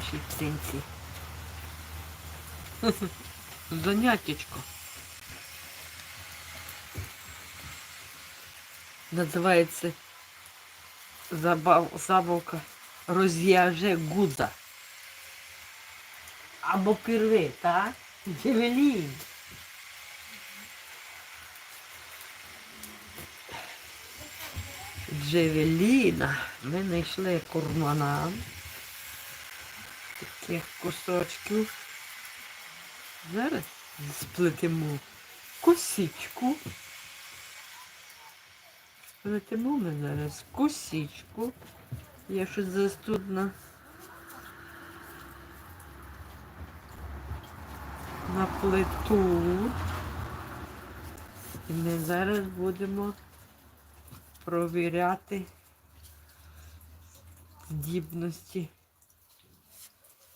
нашій птинці. Заняттячко. Називається забав, забавка розв'яже гудза. Або пірви, так? Джевелін. Джевеліна. Ми знайшли курмана. Таких кусочків. Зараз сплетемо косичку. Сплетемо ми зараз косичку. Я щось застудна. На плиту. І ми зараз будемо провіряти здібності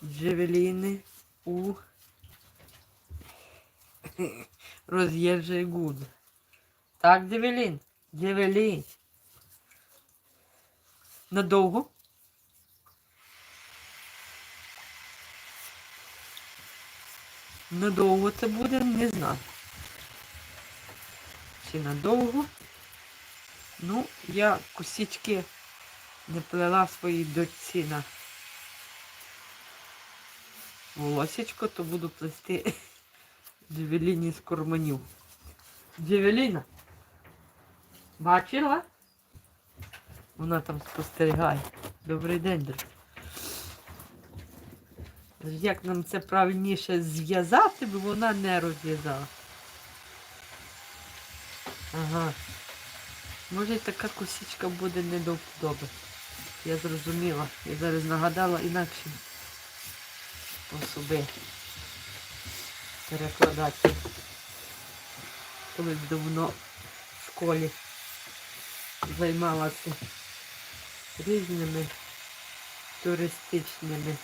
джевеліни у роз'їжджий гуд. Так, Джевелін? Джевелін. Надовго? Надовго це буде, не знаю. Чи надовго? Ну, я косички не плела своїй дочці на волосечко, то буду плести Джевеліні з корманів. Джевеліна, бачила? Вона там спостерігає. Добрий день, друзі. Як нам це правильніше зв'язати, бо вона не розв'язала. Ага. Може така косичка буде не до вподоби. Я зрозуміла. Я зараз нагадала інакші способи перекладати. Колись давно в школі займалася різними туристичними.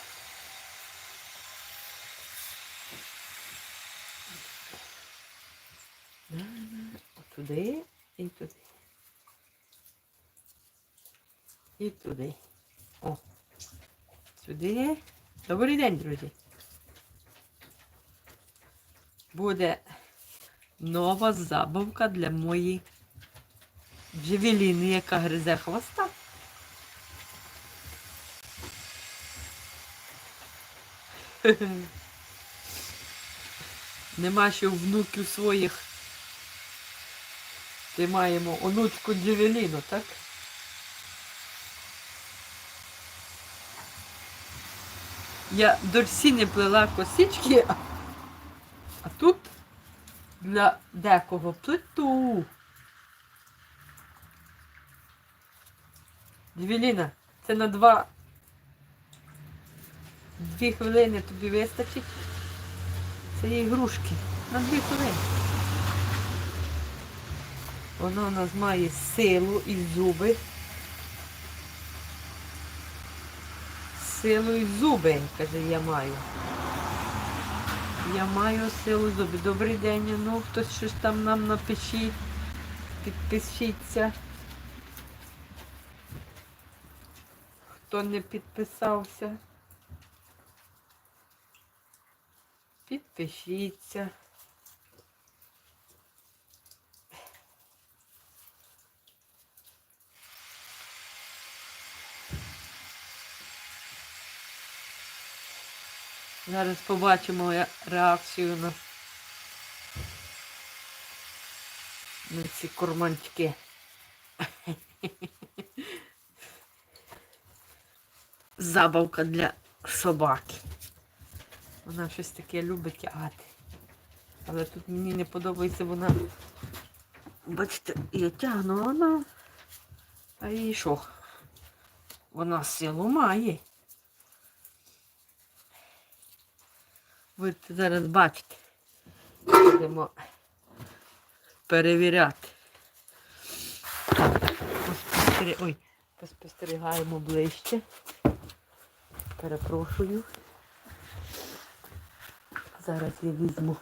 Туди і туди. І туди. О. Сюди. Добрий день, друзі. Буде нова забавка для моєї джевеліни, яка гризе хвоста. Нема ще внуків своїх. Ти маємо онучку Джевеліну, так? Я дорсі не плела косички, а, тут для декого плиту. Джевеліна, це на два дві хвилини тобі вистачить. Це ігрушки. На дві хвилини. Воно у нас має силу і зуби. Силу і зуби, каже, я маю. Я маю силу зуби. Добрий день. Ну, хтось щось там нам напишіть. Підпишіться. Хто не підписався. Підпишіться. Зараз побачимо реакцію на, на ці курманчики. Забавка для собаки. Вона щось таке любить тягати. Але тут мені не подобається вона. Бачите, я тягну, вона. А і що? Вона силу має. Будете зараз бачите. Будемо перевіряти. Ой, поспостерігаємо ближче. Перепрошую. Зараз я візьму.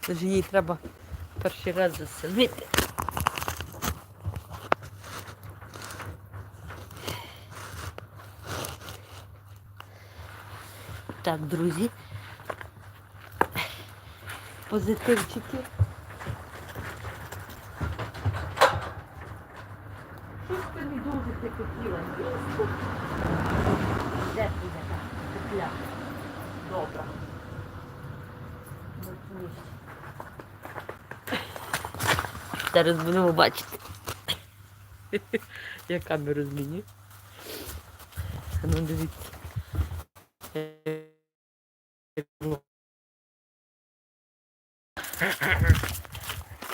Тож їй треба перший раз заселити. Так, друзі. Позитивчики. Щось не дуже ти хотіла. Де ти така купля? Добра. Зараз будемо бачити. Я камеру зміню. Ну, дивіться.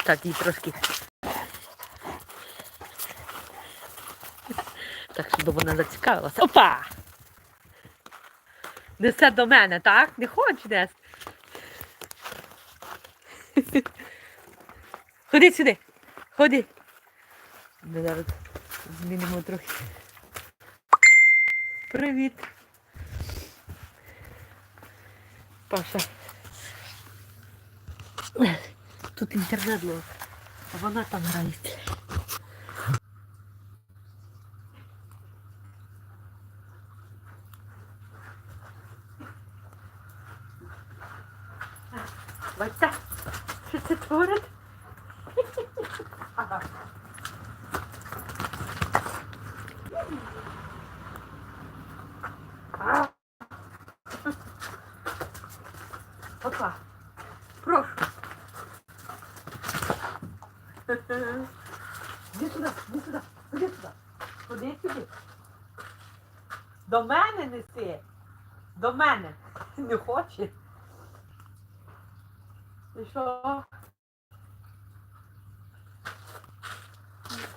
Так, їй трошки. Так, щоб вона зацікавилася. Опа! Несе до мене, так? Не хочеш нести? Ходи сюди. Ходи. Ми зараз змінимо трохи. Привіт. Паша. Тут інтернет лов, а вона там грається. Бачите, що це творить? Ага. Мене. Не хоче. І що?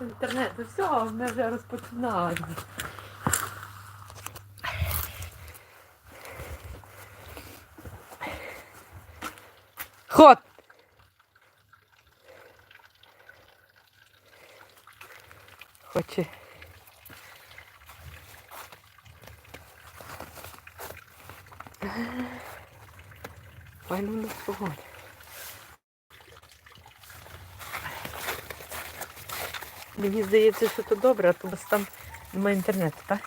Інтернет, ну все, ми вже розпочинали. Ход! Хоче. Файно на погода. Мені здається, що це добре, а то без там немає інтернету, так?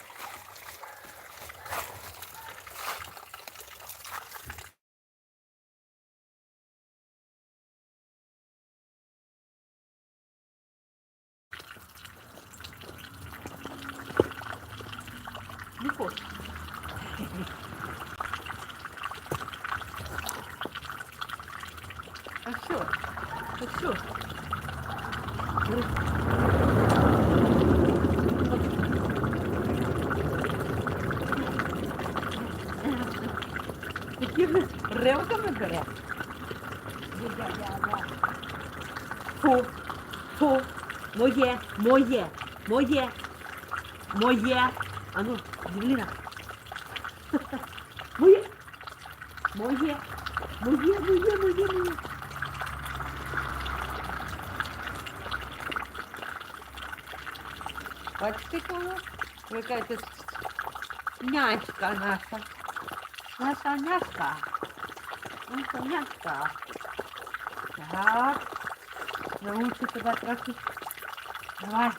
Не хочу. А що? А що? Такими ривками бере. Фу, фу, моє, моє, моє, моє. А ну, Дівліна. Моє, моє, моє, моє, моє, моє. Бачите кого? Ви кажете, нячка наша. Наша нячка. Наша нячка. Так. Научу тебе трохи. Давай.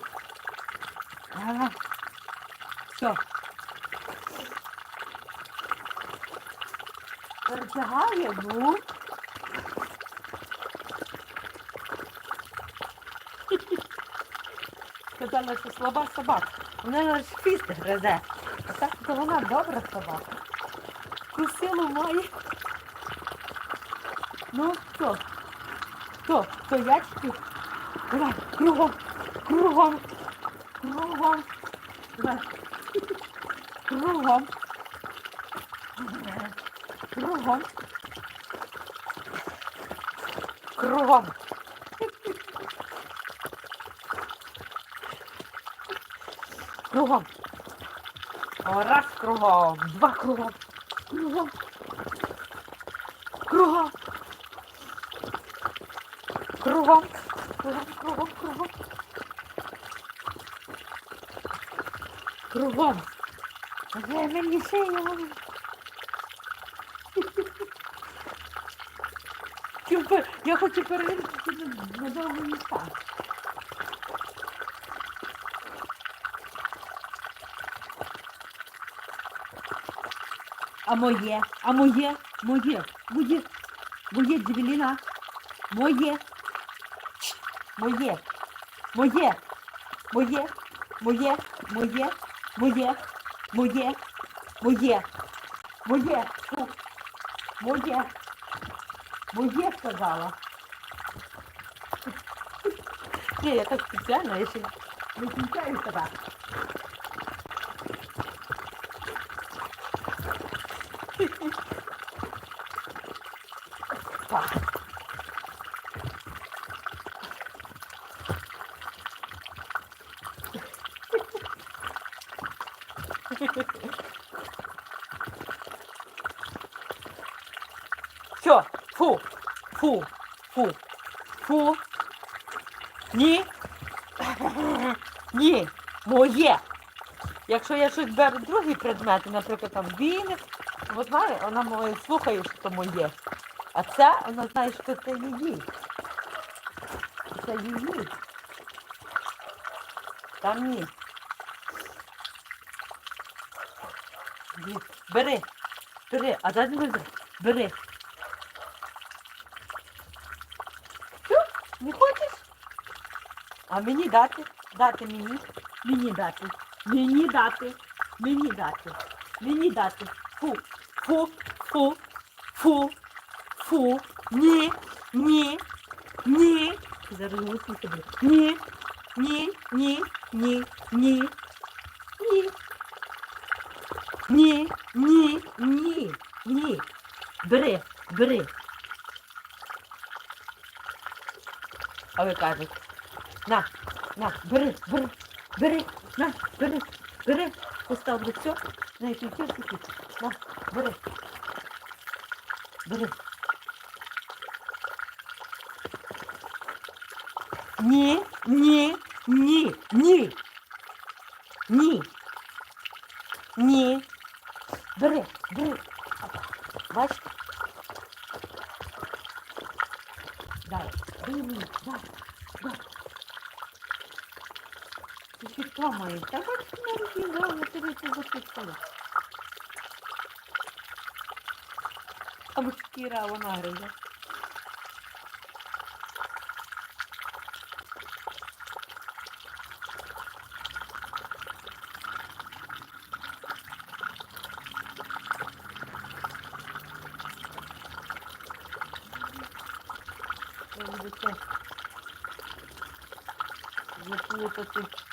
Давай. Все. Перетягає, ну. Сказала, що слаба собака. Вона наш хвіст гризе. А так то вона добра собака. Таку силу має. Ну, хто? Хто? Хто ячки? Давай, кругом, кругом, кругом. Давай. Кругом. Кругом. Кругом. Кругом. Раз кругом, два. Кругом. Кругом, кругом, кругом. Кругом. Але мені шея. Я хочу перевірити на довгі міста. А моє, а моє, моє, моє, моє дзвіліна, моє моє, моє, моє, моє, моє, моє, моє, моє, моє, моє, моє сказала. Ні, я так спеціально, я ще не кінчаю тебе. Так. Все, фу, фу, фу, фу. Ні. Ні, моє. Якщо я щось беру другі предмети, наприклад, там віник, вона знає, вона моє слухає, що то моє. А це вона знає, що це її. Це її. Там ні. Бери. Бери, а не бери. Бери. А мені дати, дати мені, мені дати, мені дати, мені дати, мені дати. Фу, фу, фу, фу, фу, ні, ні, ні. Зараз тобі. Ні, ні, ні, ні, ні, ні. Ні, ні, ні, ні. Бери, бери. А ви кажете. На, на, бери, бери, бери, на, бери, бери. Поставлю все, на эти тільки На, бери. Бери. Ні, ні, ні. Ні. Ні. tirar o laranja. Vou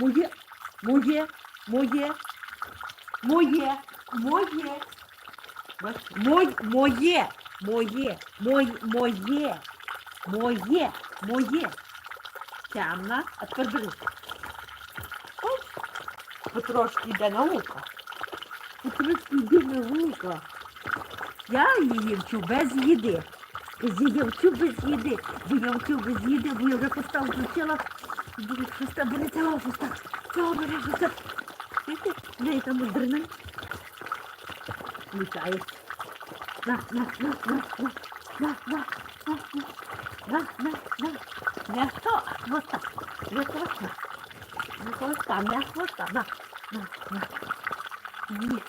моє, моє, моє, моє, моє, мой, моє, моє, моє, моє, моє. Темна, а тепер потрошки йде наука. Потрошки йде наука. Я її вчу без їди. Я вчу без їди, я вчу без їди, бо я вже постав включила. Бери хреста, бери цього хреста. Цього бери хреста. Видите, в неї там дрина. Літає. На, на, на, на, на, на, на, на, на, на, на. Не хто, хвоста, не хвоста. Не хвоста, не хвоста. На, на, на. Ні.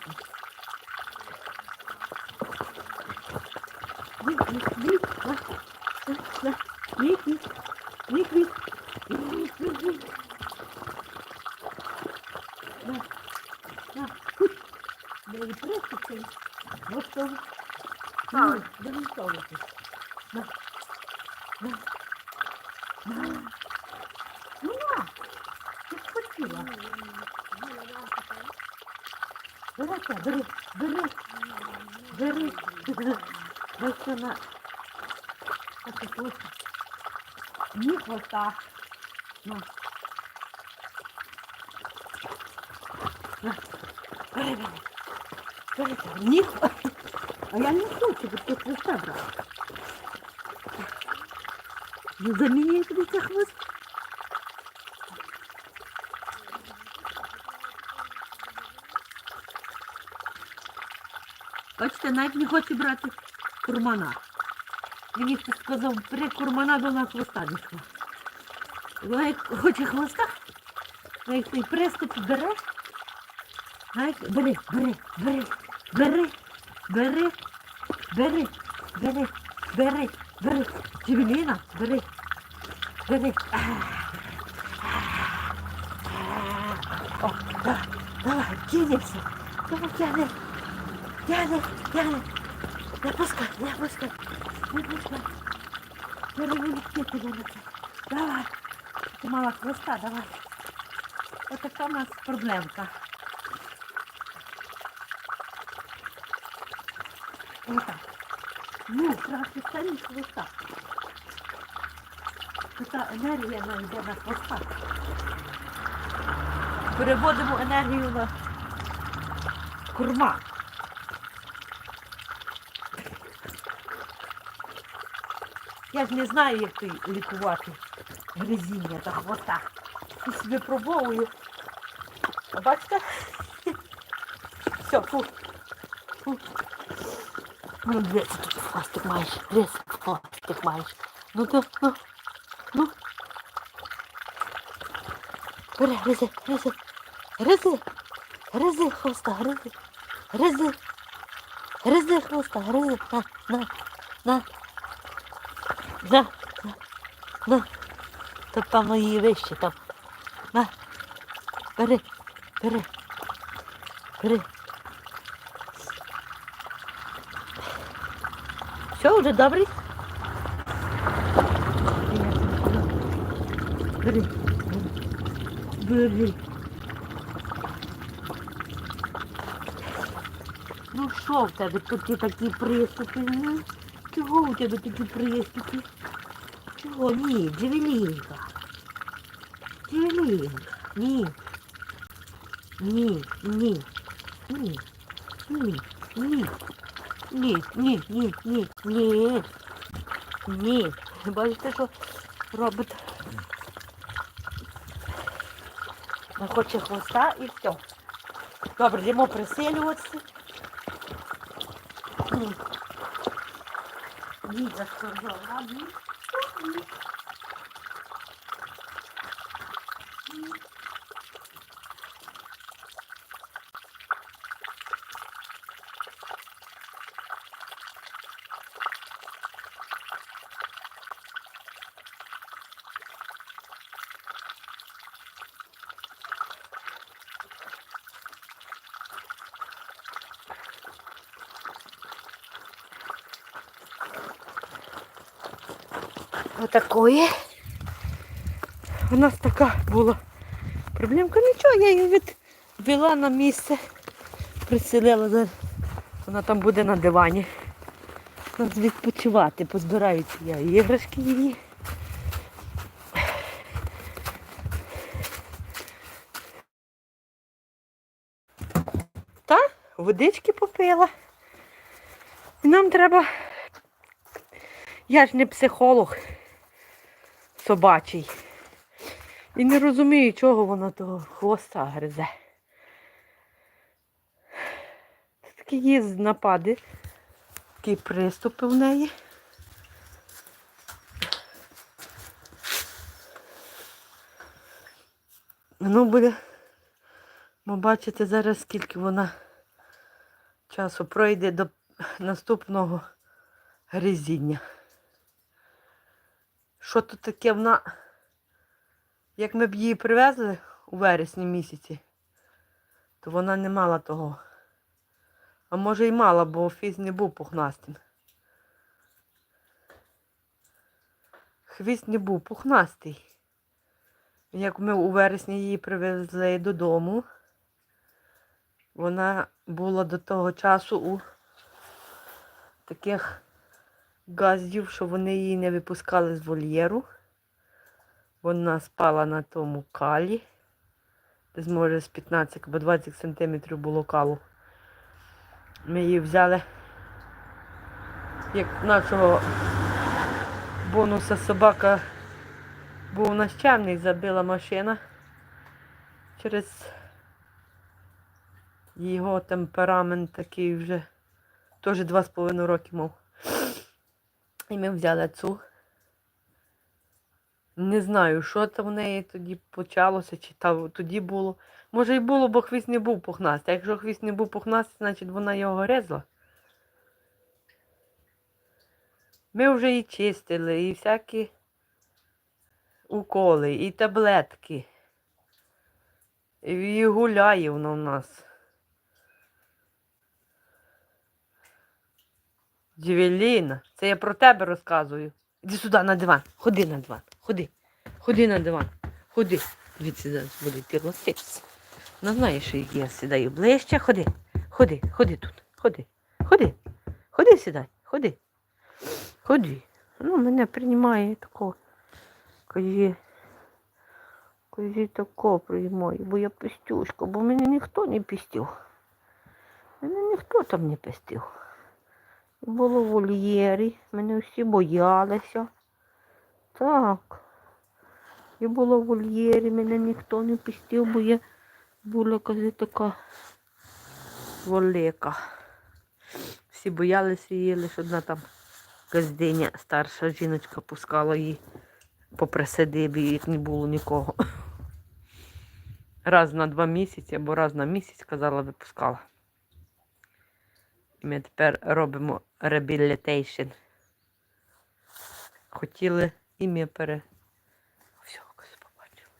Ні, ні, ні, на, на, на. Ні, ні, ні, Далі просто цей. Готово. Так, дорисовуйтесь. Да. Да. Да. Ну, на, Спасибо. схотіла. Дивися, бери, бери. Бери. Дивися на... Так, ось. Ні хвоста. На. На. Бери, бери. Бери, ні. А я не хочу, бо ти хвоста брати. Ну замінює тобі це хвост. Бачите, навіть не хоче брати курмана. Мені хтось сказав, бери курмана до на хвоста хвост. Вона як хоче хвоста, вона той приступ бере. Знаєте, бери, бери, бери, бери, бери, бери, бери, бери, бери. Джевеліна, бери, бери. Давай, давай, кинемся. Давай, тягни. Тягни, тягни. Не пускай, не пускай. Не пускай. Перевеликти тебе на це. Давай. Ти мала хвоста, давай. Ось така у нас проблемка. Отак. Ну, краще самі хвоста. Така енергія нам йде на хвоста. Переводимо енергію на курма. Я ж не знаю, як ти лікувати гризіння та хвоста. І собі пробовую. А бачите? Все, фу. Фу. Ну, дивіться, тут хвостик маєш. Дивіться, хвостик маєш. Ну то, ну, ну. Бери, гризи, гризи. Гризи. Гризи хвоста, гризи. Гризи. Гризи хвоста, гризи. На, на, на. На, на, на. То певно її вище там. На. Бери, бери. Бери. Все, вже добрий? Бери. Бери. Ну що в тебе тут такі приступи? Чого у тебе такі приступи? Чого? Ні, Джевелінка. Джевелінка. Ні. Ні, ні, ні, ні, ні. Ні, ні, ні, ні, ні. Ні. Бачите, що робить? Хоче хвоста і все. Добре, йдемо присилюватися. Ні. Ні, за Отакої. У нас така була проблемка. Нічого, я її відвела на місце, приселила. Вона там буде на дивані. Нас відпочивати, позбираюся я іграшки її. Та, водички попила. І нам треба. Я ж не психолог собачий. І не розумію, чого вона того хвоста гризе. Такі є напади, такі приступи в неї. Ну, буде, ми бачите зараз, скільки вона часу пройде до наступного гризіння. Що тут таке вона, як ми б її привезли у вересні місяці, то вона не мала того. А може і мала, бо фіз не був пухнастим. Хвіст не був пухнастий. Як ми у вересні її привезли додому, Вона була до того часу у таких газдів, що вони її не випускали з вольєру. Вона спала на тому калі. Десь може з 15 або 20 сантиметрів було калу. Ми її взяли як нашого бонуса собака був нащемний, забила машина через його темперамент такий вже теж два з половиною роки мав. І ми взяли цю. Не знаю, що там в неї тоді почалося, чи та, тоді було. Може і було, бо хвіст не був пухнастий. А якщо хвіст не був пухнастий, значить вона його гризла. Ми вже і чистили, і всякі уколи, і таблетки. І гуляє вона у нас. Джевеліна, це я про тебе розказую. Іди сюди на диван. Ходи на диван. Ходи. Ходи на диван. Ходи. Дивіться, зараз буде йти ластитися. Ну знаєш, що я сідаю ближче. Ходи. Ходи, ходи тут. Ходи. Ходи. Ходи сідай. Ходи. Ходи. Ну, мене приймає тако. Козі. Козі тако приймає, бо я пестюшка, бо мене ніхто не пістив. Мене ніхто там не пестив. Було в вольєрі, мене всі боялися. Так. І було в вольєрі, мене ніхто не пустив, бо я була кази така велика. Всі боялися її, лише одна там газдиня, старша жіночка пускала її попри садибі, як не було нікого. Раз на два місяці або раз на місяць, казала, випускала. І ми тепер робимо реабілітейшн. Хотіли ім'я пере. Все, якось побачила.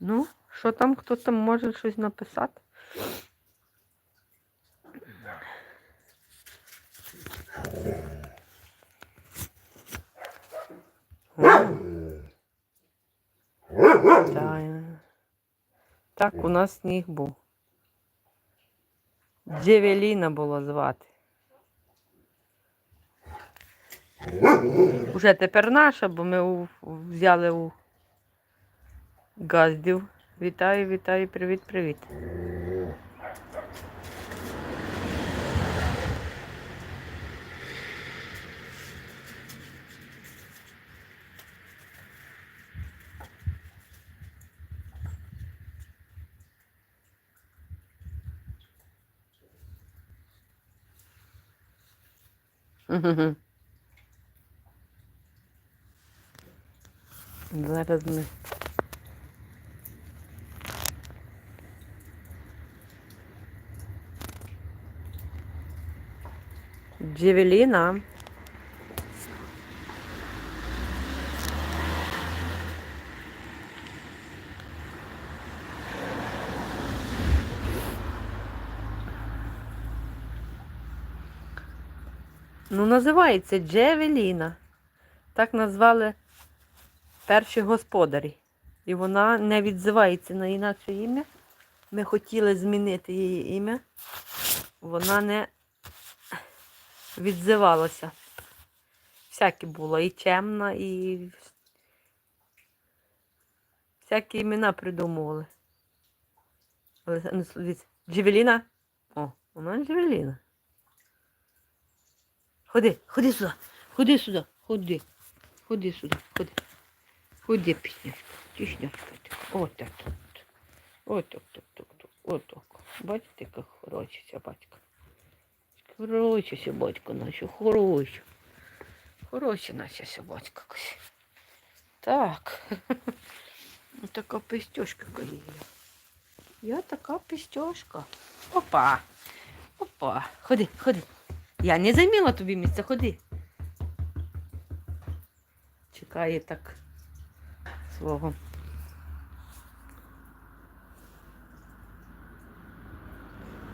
Ну, що там, хто там може щось написати? Так. Так, у нас сніг був. Джевеліна було звати. Уже тепер наша, бо ми у, взяли у газдів. Вітаю, вітаю, привіт, привіт. Мгм. Зараз ми. Джевеліна. Ну, називається Джевеліна. Так назвали перші господарі. І вона не відзивається на інакше ім'я. Ми хотіли змінити її ім'я. Вона не відзивалася. Всяке було. І чемна, і всякі імена придумували. Але, ну, дивіться, Джевеліна. О, вона Джевеліна. Ходи, ходи сюди, ходи сюди, ходи. Ходи сюди, ходи. Ходи, піснячка, піснячка. Отак. Отак, так, так, так. Отак. Бачите, як хороша собачка. Хороша собачка наша, хороша. Хороша наша собачка. Так. Така пістюшка коліє. Я така пістюшка. Опа. Опа. Ходи, ходи. Я не займіла тобі місце, ходи. Чекає так свого.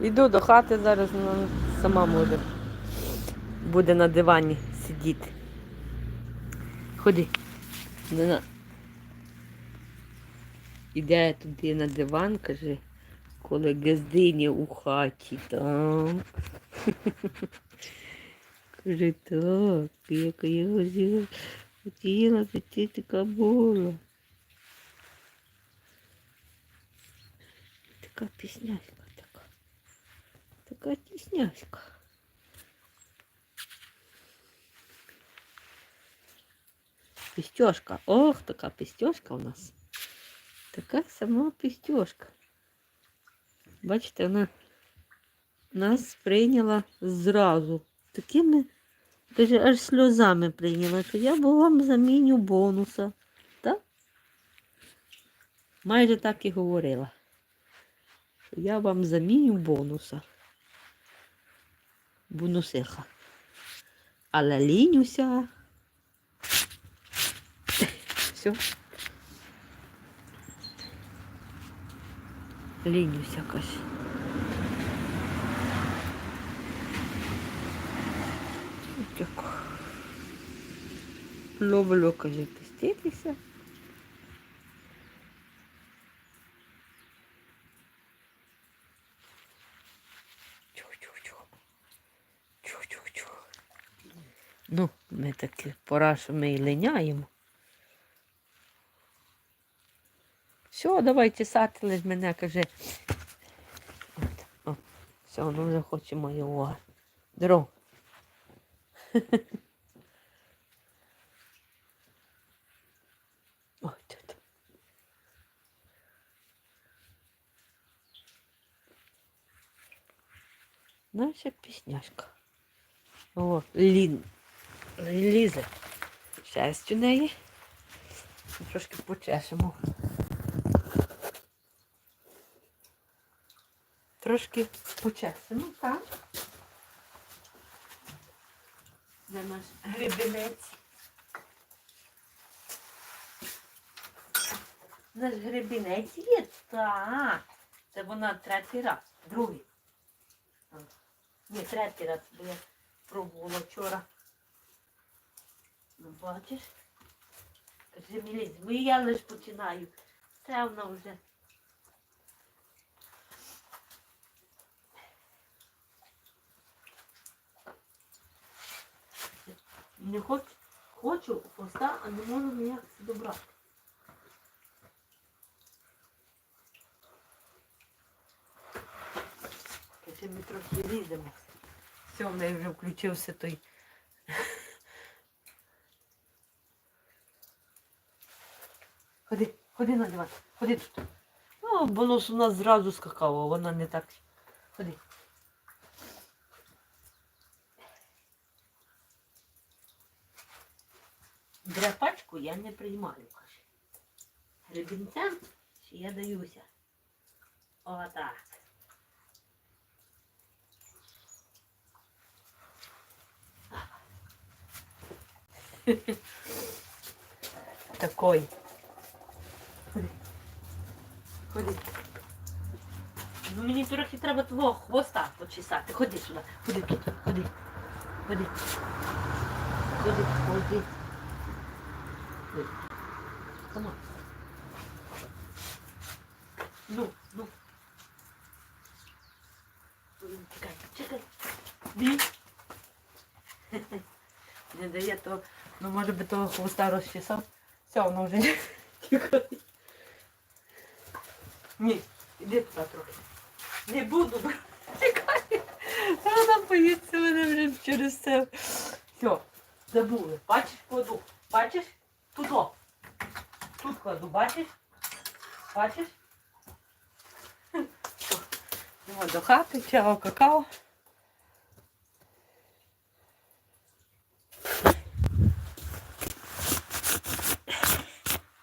Іду до хати зараз ну, сама може. Буде на дивані сидіти. Ходи. Іде туди на диван, каже, коли газдиня у хаті там. Каже, так, яка я хотіла, хотіла, то ти така була. Така пісняська така. Така пісняська. Пістьошка. Ох, така пістьошка у нас. Така сама пістьошка. Бачите, вона нас прийняла зразу. Такими, каже, аж сльозами прийняла, що я бо вам заміню бонуса. Так? Майже так і говорила. Я вам заміню бонуса. Бонусиха. Але лінюся. Все. Лінюся якась. От як. Люблю, каже. Чу-чу-чу. Ну, ми таки пора, що ми і линяємо. Все, давай чесати лиш мене, каже. От, о, все, воно вже хоче увагу. Здоров. Наша пісняшка. О, лін. Лізе. Шерсть у неї. Трошки почешемо. Трошки почесимо, так? Де наш гребінець? Наш гребінець є? Так. Це вона третій раз. Другий. Ні, третій раз, бо я пробувала вчора. Ну, бачиш? Міліць, бо я лиш починаю. Це вона вже. Не хочу, хочу хвоста, а не можу ніяк добрати. Каже, ми трохи ліземо. Все, в неї вже включився той. Ходи, ходи на диван, ходи тут. Ну, воно ж у нас зразу скакало, вона не так. Ходи. Драпачку я не приймаю, каже. Гребінцем я даюся. Отак. Такой. Ходи. Ходи. Ну мені трохи треба твого хвоста почесати. Ходи сюди. Ходи тут. Ходи. Ходи. Ходи, ходи. Come. Ну, ну. Чекай, чекай. Ні. Не дає то, ну може би того хвоста розчесав. Все, воно вже не тікає. Ні, іди туди трохи. Не буду, чекай. Вона боїться мене вже через це. Все, забули. Бачиш, кладу. Бачиш? Тудо. Тут кладу, бачиш? Бачиш? Йдемо до хати, чао, какао.